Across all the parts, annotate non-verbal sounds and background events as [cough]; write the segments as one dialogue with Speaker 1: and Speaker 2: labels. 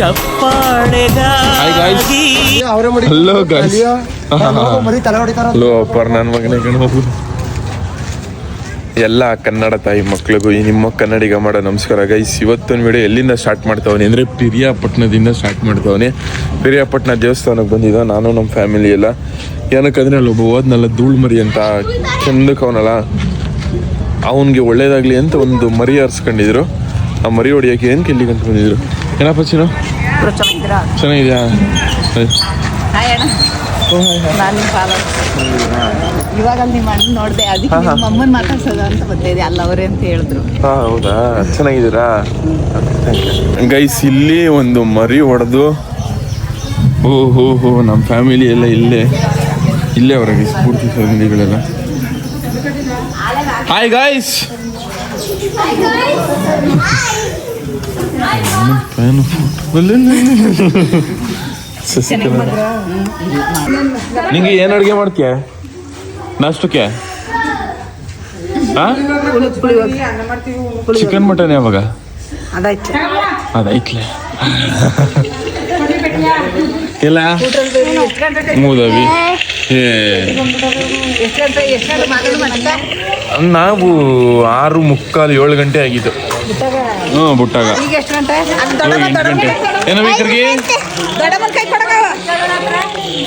Speaker 1: ಚಪ್ಪಾಳೆಗಾಗಿ.
Speaker 2: Hello upper ನನ್ನ ಮಗನೇ ಎಲ್ಲ ಕನ್ನಡ ತಾಯಿ ಮಕ್ಕಳಿಗೂ ಈ ನಿಮ್ಮ ಕನ್ನಡಿಗ ಮಾಡ ನಮಸ್ಕಾರ ಗೈಸ್ ಇವತ್ತೊಂದು ವಿಡಿಯೋ ಎಲ್ಲಿಂದ ಸ್ಟಾರ್ಟ್ ಮಾಡ್ತಾವನೆ ಅಂದರೆ ಪಿರಿಯಾಪಟ್ಟಣದಿಂದ ಸ್ಟಾರ್ಟ್ ಮಾಡ್ತಾವನೆ. ಪಿರಿಯಾಪಟ್ಟಣ ದೇವಸ್ಥಾನಕ್ಕೆ ಬಂದಿದ್ದ ನಾನು ನಮ್ಮ ಫ್ಯಾಮಿಲಿ ಎಲ್ಲ. ಏನಕ್ಕಂದ್ರೆ ಅಲ್ಲಿ ಒಬ್ಬ ಹೋದ್ನಲ್ಲ ಧೂಳು ಮರಿ ಅಂತ. ಚಂದಕ್ಕೆ ಅವನಲ್ಲ. ಅವನಿಗೆ ಒಳ್ಳೇದಾಗ್ಲಿ ಅಂತ ಒಂದು ಮರಿ ಆರಿಸ್ಕೊಂಡಿದ್ರು. ಆ ಮರಿ ಹೊಡಿಯೋಕೆ ಏನು ಕೆಲ್ಲಿಗೆ ಅಂತ ಬಂದಿದ್ರು? ಏನಪ್ಪ ಚಿನ್ನು ಚೆನ್ನಾಗಿದ್ಯಾ?
Speaker 3: ಹಾಯ್ ಅಣ್ಣ. ನಾನು ಇವಾಗ ನಿಮ್ಮ ಅಣ್ಣ ನೋಡಿದೆ ಅದಕ್ಕೆ ನಿಮ್ಮ ಅಮ್ಮನ ಮಾತಾಡ್ಸೋದ ಅಂತ ಬಂದಿದೆ ಅಲ್ಲ ಅವರೇ ಅಂತ ಹೇಳಿದ್ರು.
Speaker 2: ಹಾ ಹೌದಾ? ಚೆನ್ನಾಗಿದ್ದೀರಾ? ಗೈಸ್ ಇಲ್ಲಿ ಒಂದು ಮರಿ ಹೊಡೆದು ಓ ಹೋ ಹೋ ನಮ್ಮ ಫ್ಯಾಮಿಲಿ ಎಲ್ಲ ಇಲ್ಲೇ ಇಲ್ಲೇ ಅವರ ಗೈಸ್ ಪೂರ್ತಿ ಫ್ಯಾಮಿಲಿಗಳೆಲ್ಲ ಹಾಯ್ ಗಾಯ್ಸ್ [laughs] ನಿಂಗೆ ಏನು ಅಡುಗೆ ಮಾಡ್ತೀಯ? ನಾಷ್ಟಕ್ಕೆ? ಚಿಕನ್ ಮಟನ್ ಯಾವಾಗ? ಅದೈತ್ಲೆ ಇಲ್ಲ [laughs] ಮೂದವಿ. ನಾವು ಆರು ಮುಕ್ಕಾಲು ಏಳು ಗಂಟೆ ಆಗಿದ್ದು. ಹ್ಞೂ ಬುಟ್ಟಾಗ.
Speaker 3: ಈಗ ಎಷ್ಟು ಗಂಟೆ
Speaker 2: ಎಂಟು ಗಂಟೆ. ಏನೋ ಬೇಕ್ರಿಗೆ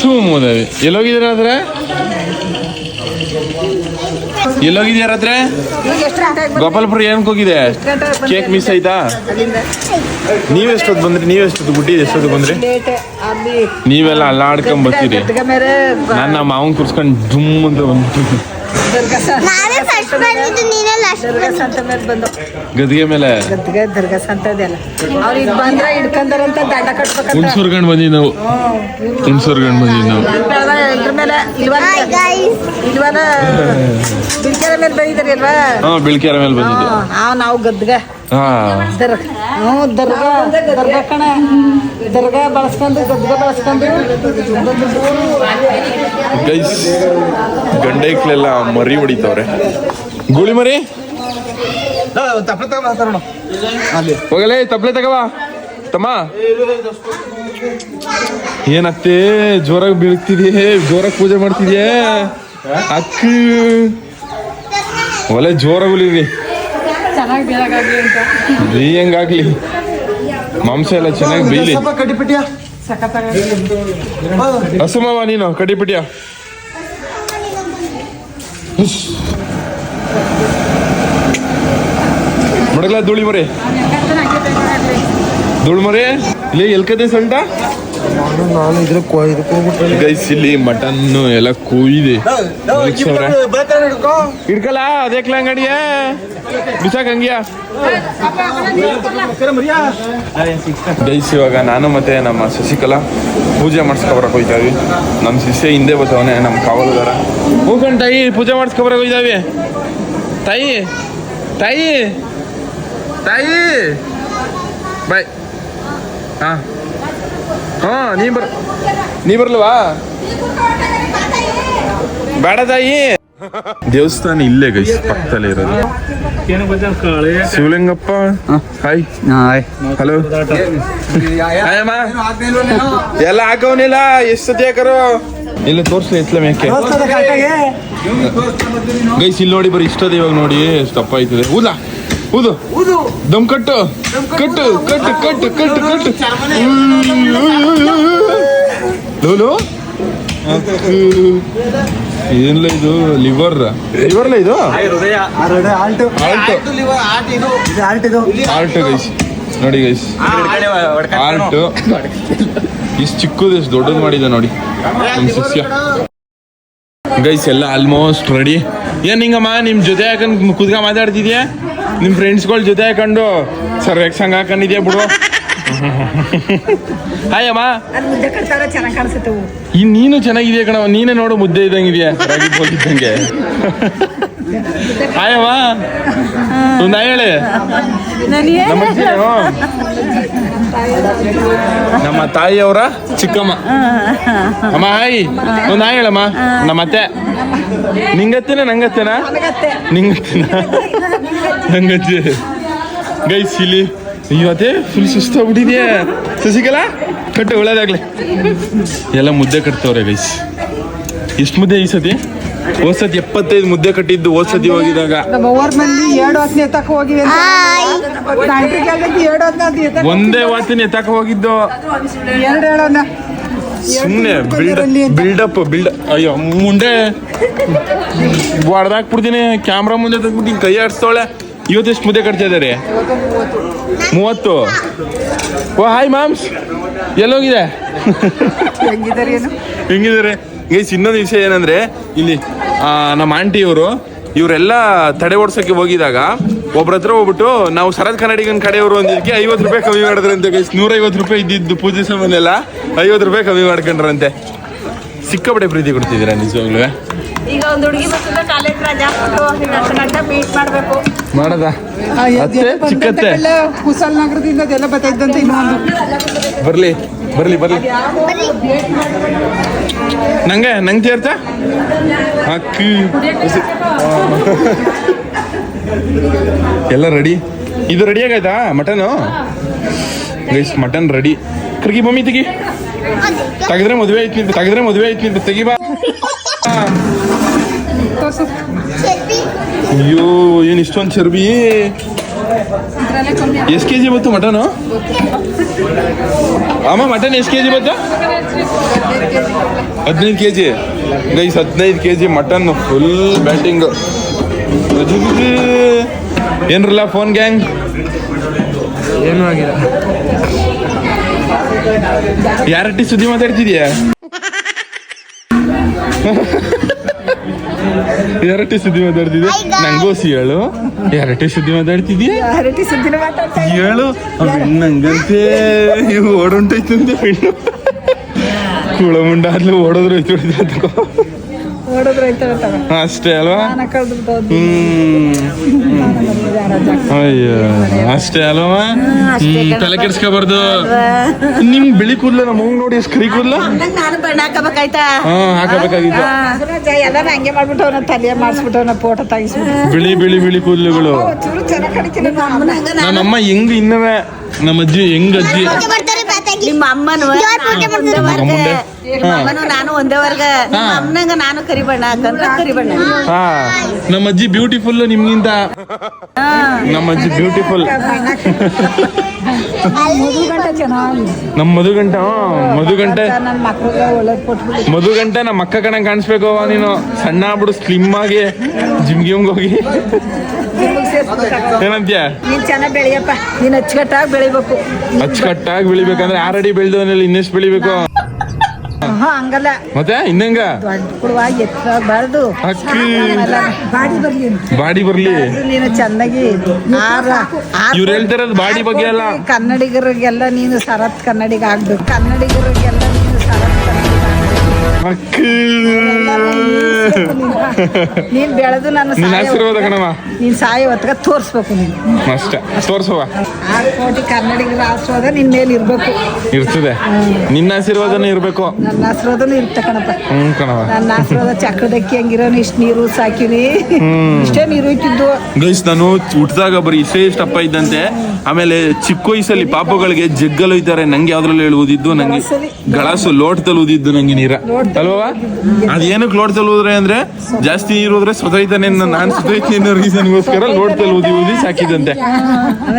Speaker 2: ಥೂ ಮೂದವಿ ಎಲ್ಲೋಗಿದ್ದೀರ ಆದ್ರೆ? ಎಲ್ಲೋಗಿದ್ಯಾರ ಗೋಪಾಲ್ಪುರ ಏನಕ್ಕೆ ಹೋಗಿದೆ? ಕೇಕ್ ಮಿಸ್ ಆಯ್ತಾ?
Speaker 3: ನೀವೆಷ್ಟೊತ್
Speaker 2: ನೀವೆಷ್ಟೊತ್ತು ಬಂದ್ರಿ? ನೀವೆಷ್ಟೊತ್ತು ಗುಡ್ಡಿ ಎಷ್ಟೊತ್ತು ಬಂದ್ರಿ? ನೀವೆಲ್ಲ ಅಲ್ಲಾಡ್ಕೊಂಡ್ ಬರ್ತೀರಿ. ನಾನು ನಮ್ಮ ಮಾವನ್ ಕುರ್ಸ್ಕೊಂಡು ಡುಮ್ ಅಂತ ಬಂದ್ಬಿಟ್ಟು
Speaker 3: ದರ್ಗಾ ಸ-
Speaker 4: ಫಸ್ಟ್ ಬಂದಿದ್ದು ನೀನೇ ಲಾಸ್ಟ್
Speaker 3: ದರ್ಗಾ ಸಂತ ಮೇಲೆ ಬಂದು.
Speaker 2: ಗದಿಗೆ ಮೇಲೆ?
Speaker 3: ಗದ್ಗ ದರ್ಗಾ ಸಂತ ಇದೆಯಲ್ಲ ಅವ್ರು ಇಲ್ಲಿ ಬಂದ್ರೆ ಹಿಡ್ಕಂದಾರಂತ ದಂಡ ಕಟ್ಬೇಕಂತ.
Speaker 2: ಹುಣ್ಸೂರ್ಗಂಡ್ ಬಂದಿದ್ದು ನಾವು. ಹುಣಸೂರ್ಗಂಡ್ ಬಂದಿದ್ದು ನಾವು.
Speaker 3: ಇದ್ರ ಮೇಲೆ
Speaker 4: ಹಾಯ್ ಗೈಸ್
Speaker 3: ಇಲ್ವಲ್ಲ ಮೇಲೆ ಬಂದಿದ್ರಿ ಅಲ್ವಾ?
Speaker 2: ಹಾ ಬಿಳ್ಕೆರೆ ಮೇಲೆ ಬಂದಿದ್ದು.
Speaker 3: ಹಾಂ ನಾವು ಗದ್ಗ ಹ್ಞೂ ದರ್ಗಾ ದರ್ಗಾ ಕಣ. ದರ್ಗಾ ಬಳಸ್ಕೊಂಡು ಗದ್ಗ ಬಳಸ್ಕೊಂಡು.
Speaker 2: ಗೈಸ್ ಗಂಡೈಕ್ಲೆಲ್ಲ ಮರಿ ಹೊಡಿತವ್ರೆ. ಗುಳಿ ಮರಿ? ಹೋಗಲೇ ತಪ್ಪಲೆ ತಗವ ತಮ್ಮ. ಏನತ್ತೆ ಜೋರಾಗಿ ಬೀಳ್ತಿದ್ಯೇ ಜೋರಾಗಿ ಪೂಜೆ ಮಾಡ್ತಿದ್ಯೇ? ಅಕ್ಕ. ಒಲೆ ಜೋರಾಗಿ ಉಳಿರಿ ಹೆಂಗಾಗ್ಲಿ? ಮಾಂಸ ಎಲ್ಲ ಚೆನ್ನಾಗಿ ಬೀಲಿ.
Speaker 5: ಕಡಿಪಿಟಿಯ
Speaker 2: ಹಸುಮವ ನೀನು ಕಡಿಪಿಟ್ಯ ಮಡಗ್ಲ ಧೂಳಿ ಮರಿ? ಧೂಳು ಮರಿ? ಇಲ್ಲಿ ಎಲ್ಕದೆ ಸಂಟ?
Speaker 5: ನಾನು ಇದ್ರ ಇದಕ್ಕೆ ಹೋಗ್ಬಿಟ್ಟು
Speaker 2: ಗೈಸ್ ಇಲ್ಲಿ ಮಟನ್ ಎಲ್ಲ ಕೊಯ್ದೆ ಇಡ್ಕಲ್ಲ ಹಿಡ್ಕಲ್ಲ ಅದೇಕ್ಲ ಅಂಗಡಿಯ. ಬಿಸಾಕ್ ಹಂಗ್ಯಾ? ಗೈಸ್ ಇವಾಗ ನಾನು ಮತ್ತೆ ನಮ್ಮ ಶಶಿಕಲಾ ಪೂಜೆ ಮಾಡಿಸ್ಕೊಬರಕ್ ಹೋಯ್ತಾ ಇದ್ವಿ ನಮ್ಮ ಶಿಷ್ಯ ಹಿಂದೆ ಬರ್ತಾವನೆ ನಮ್ಮ ಕಾವಲುಗಾರ. ಹೋಗಣ್ಣ ತಾಯಿ ಪೂಜೆ ಮಾಡಿಸ್ಕೊಬರಕ್ ಹೋಯ್ತಾವಿ ತಾಯಿ ತಾಯಿ ತಾಯಿ. ಬಾಯ್. ಹಾ. ಹಾ ನೀ ಬರ್ ನೀ ಬರ್ಲವಾ? ಬೇಡ ತಾಯಿ. ದೇವಸ್ಥಾನ ಇಲ್ಲೇ ಗೈಸ್ ಪಕ್ಕದಲ್ಲಿ ಇರೋದು. ಶಿವಲಿಂಗಪ್ಪ ಹಾಯ್. Hello hi. ಅಮ್ಮ ಎಲ್ಲ ಹಾಕವನಿಲ್ಲ ಎಷ್ಟು ಸತಿ ಹಾಕರು? ಇಲ್ಲ ತೋರ್ಸಿ ಎತ್ಲ ಮೇಕೆ. ಗೈಸ್ ಇಲ್ಲಿ ನೋಡಿ ಬರೀ ಇಷ್ಟದ ಇವಾಗ ನೋಡಿ ತಪ್ಪಾಯ್ತದೆ. ಆಯ್ತದೆ ಊದ. ಊದು. ದಮ್ ಕಟ್ಟು. ಕಟ್ಟು ಕಟ್ಟು ಕಟ್ಟು ಕಟ್ಟು ಕಟ್ಟು ಲೋಲು? ಏನಿಲ್ಲ ಇದು? ಲಿವರ್. ಲಿವರ್ ಇದು?
Speaker 5: ಆಲ್ಟು.
Speaker 2: ಆಲ್ಟ್.
Speaker 5: ಇದು. ಆಲ್ಟ್ ಇದು?
Speaker 2: ಆಲ್ಟ್ ಗೈಸ್. ನೋಡಿ ಗೈಸ್. ಆಲ್ಟ್. ಇಷ್ಟು ಚಿಕ್ಕದು ಎಷ್ಟು ದೊಡ್ಡದು ಮಾಡಿದೆ ನೋಡಿ. ಗೈಸ್ ಎಲ್ಲ ಆಲ್ಮೋಸ್ಟ್ ರೆಡಿ. ಏನ್ ಹಿಂಗಮ್ಮ ನಿಮ್ ಜೊತೆ ಹಾಕೊಂಡ್ ಕುದ್ಗ ಮಾತಾಡ್ತಿದ್ಯಾ? ನಿಮ್ ಫ್ರೆಂಡ್ಸ್ಗಳ ಜೊತೆ ಹಾಕೊಂಡು ಸರ್ ಯಾಕೆ ಸಂಘ ಹಾಕೊಂಡಿದ್ಯಾ ಬಿಡು. ಹಾಯ್ ಅಮ್ಮ. ನೀನು ಚೆನ್ನಾಗಿದ್ಯಾ ಕಣವ ನೀನೇ ನೋಡು ಮುದ್ದೆ ಇದ್ದಂಗಿದ್ಯಾ? ಇದೆಯಾ ಹೋಗಿದ್ದಂಗೆ. ಹಾಯವ್ವ ಒಂದು ಹೇಳಿ.
Speaker 3: ನನಗೆ
Speaker 2: ನಮ್ಮ ತಾಯಿ ತಾಯಿಯವರ ಚಿಕ್ಕಮ್ಮ. ಅಮ್ಮ, ಹಾಯಿ. ಒಂದು ಹಾಯ್ ಹೇಳಮ್ಮ. ನಮ್ಮ ಅತ್ತೆ. ನಿಂಗತ್ತೆನ, ನಂಗತ್ತೆನ? ನಿಂಗತ್ತೆನ? ನಂಗತ್ತೆ ಗೈಸ್, ಇಲ್ಲಿ ಇವತ್ತೇ ಫುಲ್ ಸುಸ್ತಾಗ್ಬಿಟ್ಟಿದ್ಯಾ? ಶಶಿಕಲಾ ಕಟ್ಟು ಒಳ್ಳೇದಾಗ್ಲಿ. ಎಲ್ಲ ಮುದ್ದೆ ಕಟ್ತವ್ರೆ ಗೈಸ್. ಎಷ್ಟು ಮುದ್ದೆ ಈ ಸತಿ? ಹೋದ್ ಸತಿ ಎಪ್ಪತ್ತೈದು ಮುದ್ದೆ ಕಟ್ಟಿದ್ದು ಹೋದ್ಸತಿ ಹೋಗಿದಾಗ
Speaker 1: ನಮ್ಮ ಅವ್ರ ಮಂದಿ ಎರಡು ಹೊತ್ತಿನ ಎತ್ತಕ್ಕೆ ಹೋಗಿವೆ ನಾಲ್ಕರಿಗೆ ಎರಡು ಹೊತ್ತಿನ ಅದು ಎತ್ತಕ್ಕೆ
Speaker 2: ಒಂದೇ ವಾತಿನ ಎತ್ತಾಕ ಹೋಗಿದ್ದು.
Speaker 1: ಎರಡು ಹೇಳೋಣ.
Speaker 2: ಸುಮ್ಮನೆ. ಬಿಲ್ಡಪ್ ಬಿಲ್ಡ್ ಅಯ್ಯೋ ಮುಂಡೆ ಹೊಡೆದಾಕ್ಬಿಡ್ತೀನಿ ಕ್ಯಾಮ್ರಾ ಮುಂದೆ ತಂದ್ಬಿಟ್ಟು ಕೈ ಆಡ್ಸ್ತಾಳೆ. ಇವತ್ತು ಎಷ್ಟು ಮುದ್ದೆ ಕಟ್ತಾ ಇದ್ದಾರೆ? ಮೂವತ್ತು. ಓ ಹಾಯ್ ಮಾಮ್ಸ್ ಎಲ್ಲೋಗಿದೆ?
Speaker 1: ಹೆಂಗಿದ್ದಾರೆ?
Speaker 2: ಗೈಸ್ ಇನ್ನೊಂದು ವಿಷಯ ಏನಂದ್ರೆ ಇಲ್ಲಿ ನಮ್ಮ ನಮ್ಮ ಆಂಟಿಯವರು ಇವರೆಲ್ಲ ತಡೆ ಓಡ್ಸೋಕೆ ಹೋಗಿದಾಗ ಒಬ್ರ ಹತ್ರ ಹೋಗ್ಬಿಟ್ಟು ನಾವು ಶರತ್ ಕನ್ನಡಿಗನ ಕಡೆಯವರು ಅಂದಿದ್ದಕ್ಕೆ ಐವತ್ತು ರೂಪಾಯಿ ಕಮ್ಮಿ ಮಾಡಿದ್ರಂತೆ ಗೈಸ್ ನೂರೈವತ್ತು ರೂಪಾಯಿ ಇದ್ದಿದ್ದು ಪೂಜೆ ಸಾಮಾನೆಲ್ಲ ಐವತ್ತು ರೂಪಾಯಿ ಕಮ್ಮಿ ಮಾಡ್ಕೊಂಡ್ರಂತೆ. ಸಿಕ್ಕಾಪಟ್ಟೆ ಪ್ರೀತಿ ಕೊಡ್ತಿದ್ದೀರಾ ನಿಜವಾಗ್ಲೂ
Speaker 3: ಈಗ ಒಂದು ಹುಡುಗಿ ಬರ್ತದೆ ಕಾಲೇಜ್ ರಜಾ ಹಾಕ್ಬಿಟ್ಟು ಈಗ ಹತ್ತು ಗಂಟೆ ಮೀಟ್ ಮಾಡಬೇಕು.
Speaker 2: ಮಾಡದ? ಅತ್ತೆ ಚಿಕ್ಕತ್ತೆ?
Speaker 1: ಕುಸಲ್ ನಗರದಿಂದ ಇನ್ನೊಂದು.
Speaker 2: ಬರ್ಲಿ. ಬರ್ಲಿ ಬರ್ಲಿ. ನಂಗೆ ನಂಗೆ ಸೇರ್ತ ಅಕ್ಕಿ ಎಲ್ಲ ರೆಡಿ ಇದು ರೆಡಿ ಆಗೈತಾ ಮಟನು? ಗೈಸ್ ಮಟನ್ ರೆಡಿ ಕರ್ಗಿ ಬಮ್ಮಿ ತೆಗಿ. ತೆಗೆದ್ರೆ ಮದುವೆ ಐತಿ ನಿಂತು ತೆಗೆದ್ರೆ ಮದುವೆ ಐತಿ ನಿಂತು ತೆಗಿ ಬಾ. ಅಯ್ಯೋ ಏನು ಇಷ್ಟೊಂದು ಚರ್ಬಿ. ಎಷ್ಟು ಕೆ ಜಿ ಬತ್ತು ಮಟನು? ಅಮ್ಮ ಮಟನ್ ಎಷ್ಟು ಕೆ ಜಿ ಬತ್ತು ಹದಿನೈದು ಕೆ ಜಿ ಗೈಸ್ ಹದಿನೈದು K G mutton full batting ಏನ್ರಲ್ಲ phone gang
Speaker 5: ಏನು ಆಗಿಲ್ಲ.
Speaker 2: ಯಾರಟ್ಟಿ ಸುದ್ದಿ ಮಾತಾಡ್ತಿದ್ಯಾ? [laughs] ಯಾರಟ್ಟಿ ಸುದ್ದಿ ಮಾತಾಡ್ತಿದ್ಯಾ? ನಂಗೂ ಹೇಳು. ಯಾರಟ್ಟಿ ಸುದ್ದಿ ಮಾತಾಡ್ತಿದ್ಯಾ?
Speaker 1: ಹರಟಿ ಸುದ್ದಿನ ಮಾತಾಡ್ತಾ
Speaker 2: ಹೇಳು. ನಂಗಂತೆ ಇವು ಓಡುಂಟೈತಂತೆ. ಕುಳಮುಂಡ ಕುಳ ಮುಂಡ ಆದ್ಲು ಓಡೋದ್ರು ಐತಿ ಅಷ್ಟೇ ಅಲ್ವಾ? ಅಯ್ಯೋ ಅಷ್ಟೇ ಅಲ್ವಾ? ತಲೆ ಕೆಡ್ಸ್ಕೊಬಾರ್ದು. ನಿಮ್ ಬಿಳಿ ಕೂದ್ಲ ನಮ್ಮ ಹೋಗ್ ನೋಡಿ ಸ್ಕ್ರೀ ಕರಿ ಕೂದ್ಲ?
Speaker 3: ನಾನು ಬಣ್ಣ ಹಾಕಬೇಕಾಯ್ತಾ?
Speaker 2: ಹಾ ಹಾಕಬೇಕಾಗಿತ್ತು.
Speaker 1: ಎಲ್ಲ ಹಂಗೆ ತಲೆ ಫೋಟೋ ತೆಗಿಸ್ಬಿಟ್ಟು.
Speaker 2: ಬಿಳಿ ಬಿಳಿ ಬಿಳಿ ಕೂದ್ಲುಗಳು. ನಮ್ಮಮ್ಮ ಹೆಂಗ್ ಇನ್ನವೇ? ನಮ್ಮ ಅಜ್ಜಿ ಹೆಂಗ್ ಅಜ್ಜಿ?
Speaker 3: ನಿಮ್ಮ ಅಮ್ಮನು ಅಮ್ಮನು ನಾನು ಒಂದೇ ವರ್ಗ. ನಿಮ್ಮ ಅಮ್ಮನಂಗ ನಾನು ಕರಿಬಣ್ಣ ಕಂದ್ರ ಕರಿಬಣ್ಣ. ಕರಿ
Speaker 2: ಹಾ. ನಮ್ಮ ಅಜ್ಜಿ ಬ್ಯೂಟಿಫುಲ್ ನಿಮ್ಗಿಂತ. ನಮ್ಮ ಅಜ್ಜಿ ಬ್ಯೂಟಿಫುಲ್
Speaker 1: ಮೂರು ಗಂಟೆ ಚೆನ್ನಾಗಿದೆ.
Speaker 2: ನಮ್ಮ ಮಧುಗಂಟ ಮಧುಗಂಟ.
Speaker 1: ನನ್ನ ಮಕ್ಳಿಗೆ ಒಳ್ಳೇದು ಕೊಟ್ಬಿಡಿ.
Speaker 2: ಮಧುಗಂಟ ನಮ್ಮ ಅಕ್ಕ ಕಣ ಕಾಣಿಸ್ಬೇಕು ನೀನು. ಸಣ್ಣ ಬಿಡು ಸ್ಲಿಮ್ ಆಗಿ ಜಿಮ್ ಗಿಮ್ಗೆ ಹೋಗಿ ಏನಂತ್ಯ?
Speaker 1: ನೀನ್ ಚೆನ್ನಾಗಿ ಬೆಳೆಯಪ್ಪ. ನೀನ್ ಅಚ್ಚುಕಟ್ಟಾಗಿ ಬೆಳಿಬೇಕು.
Speaker 2: ಅಚ್ಚುಕಟ್ಟಾಗಿ ಬೆಳಿಬೇಕಂದ್ರೆ ಆರಡಿ ಬೆಳೆದವನಲ್ಲಿ ಇನ್ನೆಷ್ಟು ಬೆಳಿಬೇಕು?
Speaker 1: ಹಂಗಲ್ಲ.
Speaker 2: ಮತ್ತೆ ಇನ್ನಂಗ?
Speaker 1: ಎತ್ತಬಾರ್ದು
Speaker 2: ಅಕ್ಕಿ.
Speaker 1: ಬಾಡಿ ಬರ್ಲಿ
Speaker 2: ಬಾಡಿ ಬರ್ಲಿ.
Speaker 1: ನೀನು ಚೆನ್ನಾಗಿ
Speaker 2: ಇವ್ರು ಹೇಳ್ತಿರೋದು ಬಾಡಿ ಬಗ್ಗೆ ಅಲ್ಲ.
Speaker 1: ಕನ್ನಡಿಗರಿಗೆಲ್ಲ ನೀನು ಸರತ್ ಕನ್ನಡಿಗ ಆಗ್ಬೇಕು. ಕನ್ನಡಿಗರಿಗೆಲ್ಲ ನೀನ್ ಬೆಳೆದು ನನ್ನ
Speaker 2: ನಿನ್ನ ಆಶೀರ್ವಾದ ಕಣವ
Speaker 1: ನೀನ್ ಸಾಯ ಹೊತ್ಗ ತೋರ್ಸ್ಬೇಕು ನೀನು.
Speaker 2: ಅಷ್ಟೇ. ತೋರ್ಸುವ
Speaker 1: ಆರು ಕೋಟಿ ಕನ್ನಡಿಗರ ಆಶೀರ್ವಾದ ನಿನ್ ಮೇಲೆ ಇರ್ಬೇಕು.
Speaker 2: ಇರ್ತದೆ. ನಿನ್ನ ಆಶೀರ್ವಾದನೂ ಇರ್ಬೇಕು.
Speaker 1: ನನ್ನ ಆಶೀರ್ವಾದನೂ ಇರ್ತ ಕಣಪ್ಪ.
Speaker 2: ಹ್ಮ್ ಕಣವ
Speaker 1: ನನ್ನ ಆಶೀರ್ವಾದ ಚಕ್ರದಕ್ಕಿ ಹಂಗಿರೋನು ಇಷ್ಟು ನೀರು ಸಾಕಿನಿ ಇಷ್ಟೇ ನೀರು ಇಟ್ಟಿದ್ದು.
Speaker 2: ಗೈಸ್ ನಾನು ಹುಟ್ಟಿದಾಗ ಬರೀ ಇಷ್ಟೇ ಇಷ್ಟಪ್ಪ ಇದ್ದಂತೆ. ಆಮೇಲೆ ಚಿಕ್ಕ ವಯಸ್ಸಲ್ಲಿ ಪಾಪಗಳಿಗೆ ಜಗ್ಗಲು ಇದ್ದಾರೆ. ನಂಗೆ ಯಾವ್ದ್ರಲ್ಲಿ ಹೇಳುವುದಿದ್ದು ನಂಗೆ ಗಳಾಸು ಲೋಟದಲ್ಲಿ ಉದಿದ್ದು ನಂಗೆ ನೀರ. ಅಲ್ವಾ? ಅದೇನಕ್ಕೆ ಲೋಡ್ ಹೋದ್ರೆ ಅಂದ್ರೆ ಜಾಸ್ತಿ ನೀರು ಹೋದ್ರೆ ಸೊತೈತಾನೆ ನಾನು ಸೊತೈತೀನಿ ಅನ್ನೋ ರೀಸನ್ಗೋಸ್ಕರ ಲೋಡ್ ಓದಿ ಊದಿ ಸಾಕಿದಂತೆ.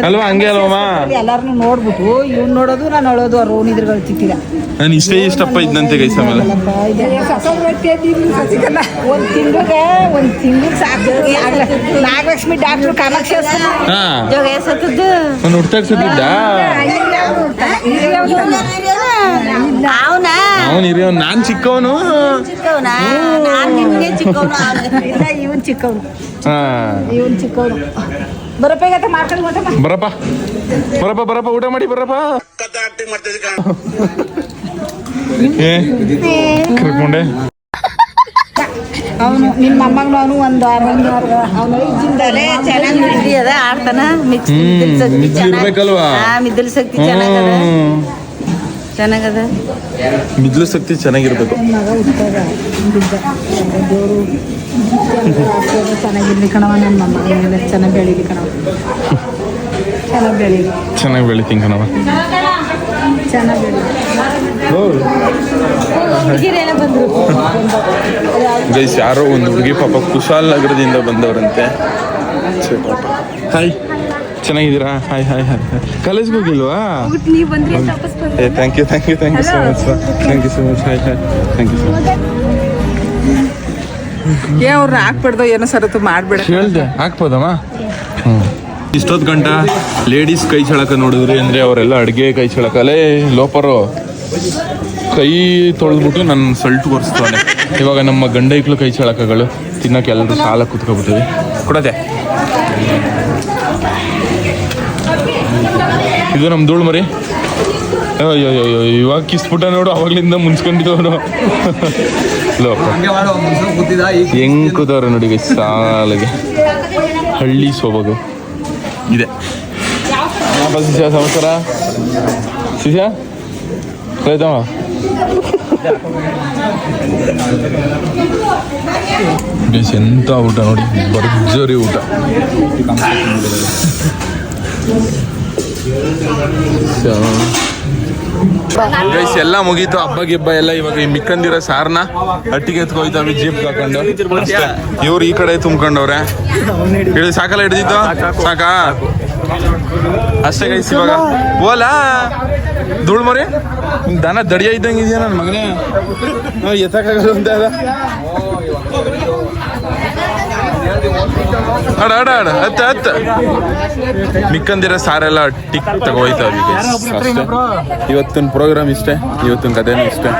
Speaker 2: ಅಲ್ವಾ? ಹಂಗೆ ಅಲ್ವಮ್ಮ
Speaker 1: ಎಲ್ಲಾರನ್ನು ನೋಡ್ಬಿಟ್ಟು ಇವ್ನು ನೋಡೋದು ನಾನು ಅಳೋದು ಅವ್ರು ಓಣಿದ್ರುಗಳು ತಿಕ್ಕಿದ.
Speaker 2: ನಾನು ಇಷ್ಟೇ ಇಷ್ಟಪ್ಪ ಇದ್ದಂತೆ ಗೈಸ್ ಆಮೇಲೆ.
Speaker 1: ಒಂದ್ ತಿಂಗಳಿಗೆ ಒಂದ್ ತಿಂಗಳಿಗೆ ಸಾಕು. ನಾಗಲಕ್ಷ್ಮಿ ಡಾಕ್ಟರ್ ಕಾಮಾಕ್ಷಿ
Speaker 2: ಹಾ.
Speaker 3: ಜೋಗ ಸತ್ತದ್ದು?
Speaker 2: ನಾನು ಹುಟ್ಟಾಗ ಸತ್ತಿದ್ದ?
Speaker 3: ಅವನ
Speaker 2: ಅವನು ಇರೋ ನಾನ್ ಚಿಕ್ಕವನು.
Speaker 3: ಚಿಕ್ಕವನಾ? ನಾನ್ ನಿಮ್ಗೆ ಚಿಕ್ಕವನು
Speaker 1: ಇಲ್ಲ ಇವನ್ ಚಿಕ್ಕವನು.
Speaker 2: ಹಾ.
Speaker 1: ಇವನ್ ಚಿಕ್ಕವನು. ಬರಪ್ಪ ಈಗ ಮಾಡ್ಕೊಂಡು ಊಟ ಮಾಡಿ
Speaker 2: ಬರಪ್ಪ. ಬರಪ್ಪ ಬರಪ್ಪ ಊಟ ಮಾಡಿ ಬರಪ್ಪ. ಕರ್ಕೊಂಡೆ.
Speaker 1: ಅವನು ನಿಮ್ಮ ಮೊಮ್ಮಗನು ಅವನು ಒಂದು ಒಂದು ಅವನು
Speaker 3: ಚೆನ್ನಾಗಿ ಮಿದ್ರಿ ಅದ ಆಡ್ತಾನ. ಮಿಕ್ಸ್ ಮಿದ್ದಿಲ್ ಶಕ್ತಿ
Speaker 2: ಮಿದ್ದಿಲ್
Speaker 3: ಚೆನ್ನಾಗ್- ಮಿದ್ದಿಲ್ ಶಕ್ತಿ ಚೆನ್ನಾಗದ. ಚೆನ್ನಾಗದ?
Speaker 2: ಮಿದ್ಲು ಶಕ್ತಿ ಚೆನ್ನಾಗಿರ್ಬೇಕು.
Speaker 1: ಮಗ ಹುಟ್ಟಾಗ ದೇವರು ಚೆನ್ನಾಗಿರ್ಲಿ ಕಣವ ನನ್ನ ಮೊಮ್ಮಗನೆಲ್ಲ ಚೆನ್ನಾಗಿ ಬೆಳೀಲಿ ಕಣವ ಚೆನ್ನಾಗಿ ಬೆಳಿ
Speaker 2: ಚೆನ್ನಾಗಿ ಬೆಳಿತೀನಿ ಕಣವ
Speaker 1: ಚೆನ್ನಾಗಿ
Speaker 2: ಗೈಸ್ ಯಾರೋ ಒಂದು ಹುಡುಗಿ ಪಾಪ ಕುಶಾಲ್ ನಗರದಿಂದ ಬಂದವರಂತೆ. ಹಾಯ್ ಚೆನ್ನಾಗಿದ್ದೀರಾ? ಹಾಯ್ ಹಾಯ್ ಹಾಯ್ ಕಾಲೇಜ್ಗೆ ಹೋಗಿಲ್ವಾ? ಏ thank you thank you thank you so much thank you so much hi hi thank you so much
Speaker 5: ಏ ಅವ್ರನ್ನ ಹಾಕ್ಬಾರ್ದು ಏನೋ ಸರತ್ತು ಮಾಡ್ಬೇಡ.
Speaker 2: ಹೇಳ್ದೆ ಹಾಕ್ಬೋದಮ್ಮ? ಹ್ಞೂ ಇಷ್ಟೊತ್ತು ಗಂಟ ಲೇಡೀಸ್ ಕೈ ಚಳಕ ನೋಡಿದ್ರಿ ಅಂದರೆ ಅವರೆಲ್ಲ ಅಡುಗೆ ಕೈ ಚಳಕ. ಅಲ್ಲೇ ಲೋಪರು. ಕೈ ತೊಳೆದ್ಬಿಟ್ಟು ನನ್ನ ಸಲ್ಟ್ ಒರೆಸ್ತಾನೆ. ಇವಾಗ ನಮ್ಮ ಗಂಡೈಕ್ಳು ಕೈ ಚಳಕಗಳು. ತಿನ್ನಕ್ಕೆ ಎಲ್ಲರೂ ಸಾಲ ಕೂತ್ಕೊಬಿಟ್ಟಿವಿ ಕೊಡದೆ. ಇದು ನಮ್ಮ ಧೂಳು ಮರಿ. ಅಯ್ಯೋ ಅಯ್ಯೋ ಇವಾಗ ಕಿಸ್ಬಿಟ್ಟ ನೋಡು ಅವಾಗ್ಲಿಂದ ಮುನ್ಸ್ಕೊಂಡಿದ್ದವನು ಲೋಪ ಹೆಂಗ್ ಕೂತವ್ರ ನೋಡಿ ಸಾಲಿಗೆ ಹಳ್ಳಿ ಸೊಬಗು ಇದೆ ಶಿಷ್ಯ ಗೈಸ್ ಎಂತ ಊಟ ನೋಡಿ ಭರ್ಜರಿ ಊಟ ಗೈಸ್ ಎಲ್ಲ ಮುಗೀತು. ಹಬ್ಬ, ಗಿಬ್ಬ ಎಲ್ಲ ಇವಾಗ ಈ ಮಿಕ್ಕಂದಿರೋ ಸಾರ್ನ ಹಟ್ಟಿಗೆ ಎತ್ಕೊಯ್ತಾವೆ ಜೀಪ್ ಹಾಕೊಂಡು. ಇವ್ರು ಈ ಕಡೆ ತುಂಬ್ಕೊಂಡವ್ರೆ. ಹೇಳಿ ಸಾಕಲ್ಲ ಹಿಡಿದಿತ್ತು ಸಾಕಾ? ಅಷ್ಟೇ ಗೈಸ್ ಇವಾಗ. ಓಲಾ? ಧೂಳ್ ಮರಿ? ದನ ದಡಿಯ ಇದ್ದಂಗೆ ಇದೆಯಾ ನನ್ನ ಮಗನೇ? ಎತ್ತಾಕ ಎತ್ತಕ್ಕಾಗಲ್ಲ ಅಂತ ಅಡ ಅಡ ಅತ್ತ ಹತ್ತ ಹತ್ತ ಮಿಕ್ಕಂದಿರೋ ಸಾರೆಲ್ಲ ಟಿಕ್ ತಗೋಯ್ತಾವ ಇವತ್ತಿನ ಪ್ರೋಗ್ರಾಮ್ ಇಷ್ಟೇ, ಇವತ್ತಿನ ಕಥೆನೂ ಇಷ್ಟೇ.